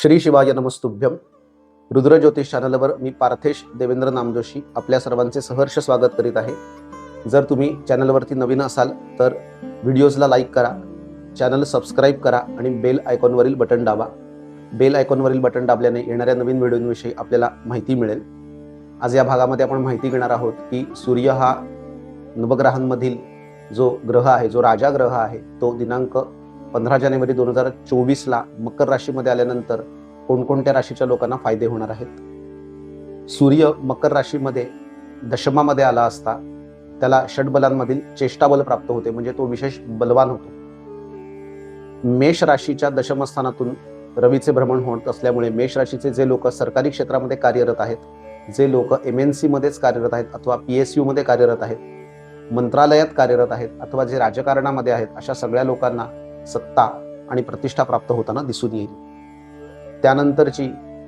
श्री शिवाय नमस्तुभ्यम रुद्र ज्योतिष चॅनलवर मी पार्थेश देवेंद्र नामजोशी आपल्या सर्वांचे सहर्ष स्वागत करीत आहे. जर तुम्ही चॅनलवरती नवीन असाल तर व्हिडिओजला लाईक करा चॅनल सबस्क्राईब करा आणि बेल आयकॉनवरील बटन दाबा. बेल आयकॉनवरील बटन दाबल्याने येणाऱ्या नवीन व्हिडिओंविषयी आपल्याला माहिती मिळेल. आज या भागामध्ये आपण माहिती घेणार आहोत की सूर्य हा नवग्रहांमधील जो ग्रह आहे जो राजा ग्रह आहे तो दिनांक पंधरा जानेवारी दोन हजार चोवीसला मकर राशीमध्ये आल्यानंतर कोणकोणत्या राशीच्या लोकांना फायदे होणार आहेत? सूर्य मकर राशीमध्ये दशमामध्ये आला असता त्याला षटबलांमधील चेष्टाबल प्राप्त होते म्हणजे तो विशेष बलवान होतो. मेष राशीच्या दशमस्थानातून रवीचे भ्रमण होत असल्यामुळे मेष राशीचे जे लोक सरकारी क्षेत्रामध्ये कार्यरत आहेत जे लोक एम एन सीमध्येच कार्यरत आहेत अथवा पी एस यूमध्ये कार्यरत आहेत मंत्रालयात कार्यरत आहेत अथवा जे राजकारणामध्ये आहेत अशा सगळ्या लोकांना सत्ता आणि प्रतिष्ठा प्राप्त होताना दिसून येईल. त्यानंतरची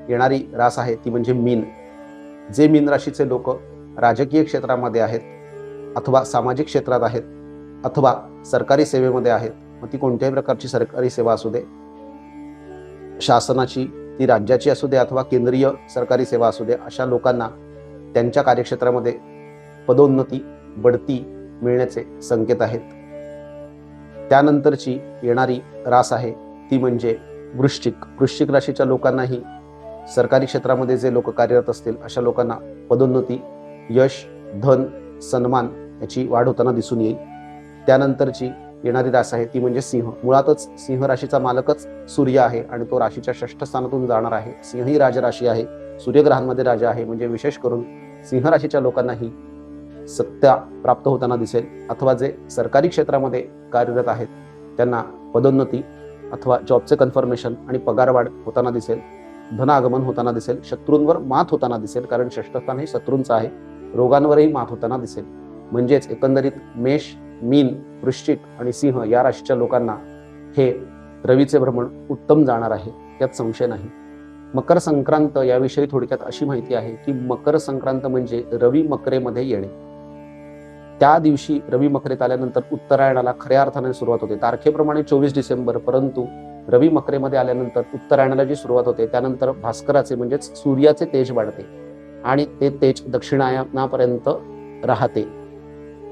येणारी रास आहे ती म्हणजे मीन. जे मीन राशीचे लोक राजकीय क्षेत्रामध्ये आहेत अथवा सामाजिक क्षेत्रात आहेत अथवा सरकारी सेवेमध्ये आहेत मग ती कोणत्याही प्रकारची सरकारी सेवा असू दे शासनाची ती राज्याची असू दे अथवा केंद्रीय सरकारी सेवा असू दे अशा लोकांना त्यांच्या कार्यक्षेत्रामध्ये पदोन्नती बढती मिळण्याचे संकेत आहेत. त्यानंतरची येणारी रास आहे ती म्हणजे वृश्चिक. वृश्चिक राशीच्या लोकांनाही सरकारी क्षेत्रामध्ये जे लोक कार्यरत असतील अशा लोकांना पदोन्नती यश धन सन्मान याची वाढ होताना दिसून येईल. त्यानंतरची येणारी रास आहे ती म्हणजे सिंह. मुळातच सिंह राशीचा मालकच सूर्य आहे आणि तो राशीच्या षष्ठ स्थानातून जाणार आहे. सिंह ही राजराशी आहे सूर्यग्रहांमध्ये राजा आहे म्हणजे विशेष करून सिंह राशीच्या लोकांनाही सत्ता प्राप्त होताना दिसेल अथवा जे सरकारी क्षेत्रामध्ये कार्यरत आहेत त्यांना पदोन्नती अथवा जॉबचे कन्फर्मेशन आणि पगारवाढ होताना दिसेल धनागमन होताना दिसेल शत्रूंवर मात होताना दिसेल कारण षष्ठस्थान हे शत्रूंचं आहे रोगांवरही मात होताना दिसेल. म्हणजेच एकंदरीत मेष मीन वृश्चिक आणि सिंह या राशीच्या लोकांना हे रवीचे भ्रमण उत्तम जाणार आहे त्यात संशय नाही. मकर संक्रांत याविषयी थोडक्यात अशी माहिती आहे की मकर संक्रांत म्हणजे रवी मकरेमध्ये येणे. त्या दिवशी रवी मकरेत आल्यानंतर उत्तरायणाला खऱ्या अर्थाने सुरुवात होते. तारखेप्रमाणे चोवीस डिसेंबर परंतु रवी मकरेमध्ये आल्यानंतर उत्तरायणाला जी सुरुवात होते त्यानंतर भास्कराचे म्हणजेच सूर्याचे तेज वाढते आणि ते तेज दक्षिणायनापर्यंत राहते.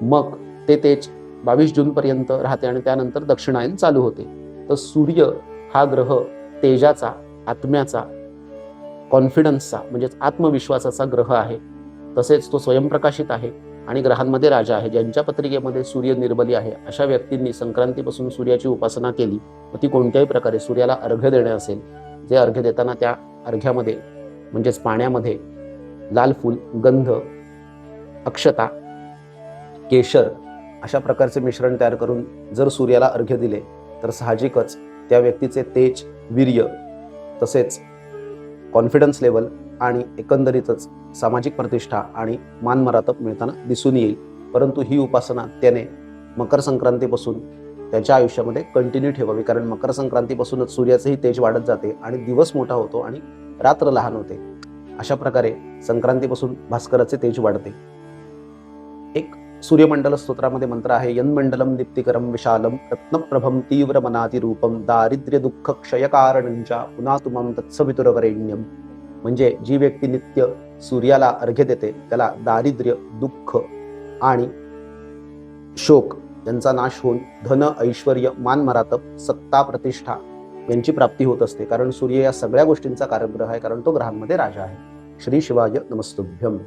मग ते तेज बावीस जून पर्यंत राहते आणि त्यानंतर दक्षिणायन चालू होते. तर सूर्य हा ग्रह तेजाचा आत्म्याचा कॉन्फिडन्सचा म्हणजेच आत्मविश्वासाचा ग्रह आहे. तसेच तो स्वयंप्रकाशित आहे. आणि ग्रहांमध्ये राजा आहे ज्यांच्या पत्रिकेमध्ये सूर्य निर्बली आहे अशा व्यक्तींनी संक्रांतीपासून सूर्याची उपासना केली. व ती कोणत्याही प्रकारे सूर्याला अर्घ्य देणे असेल जे अर्घ्य देताना त्या अर्घ्यामध्ये म्हणजेच पाण्यामध्ये लाल फूल गंध अक्षता केशर अशा प्रकारचे मिश्रण तयार करून जर सूर्याला अर्घ्य दिले तर साहजिकच त्या व्यक्तीचे तेज वीर्य तसेच कॉन्फिडन्स लेवल आणि एकंदरीतच सामाजिक प्रतिष्ठा आणि मानमरातप मिळताना दिसून येईल. परंतु ही उपासना त्याने मकर संक्रांतीपासून त्याच्या आयुष्यामध्ये कंटिन्यू ठेवावी. कारण मकर संक्रांतीपासूनच सूर्याचंही तेज वाढत जाते आणि दिवस मोठा होतो आणि रात्र लहान होते. अशा प्रकारे संक्रांतीपासून भास्कराचे तेज वाढते. एक सूर्यमंडल स्तोत्रामध्ये मंत्र आहे यन्मंडलम दीप्तिकरम विशालम रत्नप्रभम तीव्र मनाती रूपम दारिद्र्य दुःख क्षयकारणंच्या पुनातुमम तत्सवितुरवरेण्यम। म्हणजे जी व्यक्ती नित्य सूर्याला अर्घ्य देते त्याला दारिद्र्य दुःख आणि शोक यांचा नाश होऊन धन ऐश्वर मानमरातप सत्ता प्रतिष्ठा यांची प्राप्ती होत असते. कारण सूर्य या सगळ्या गोष्टींचा कारकग्रह आहे कारण तो ग्रहांमध्ये राजा आहे. श्री शिवाय नमस्तुभ्यम.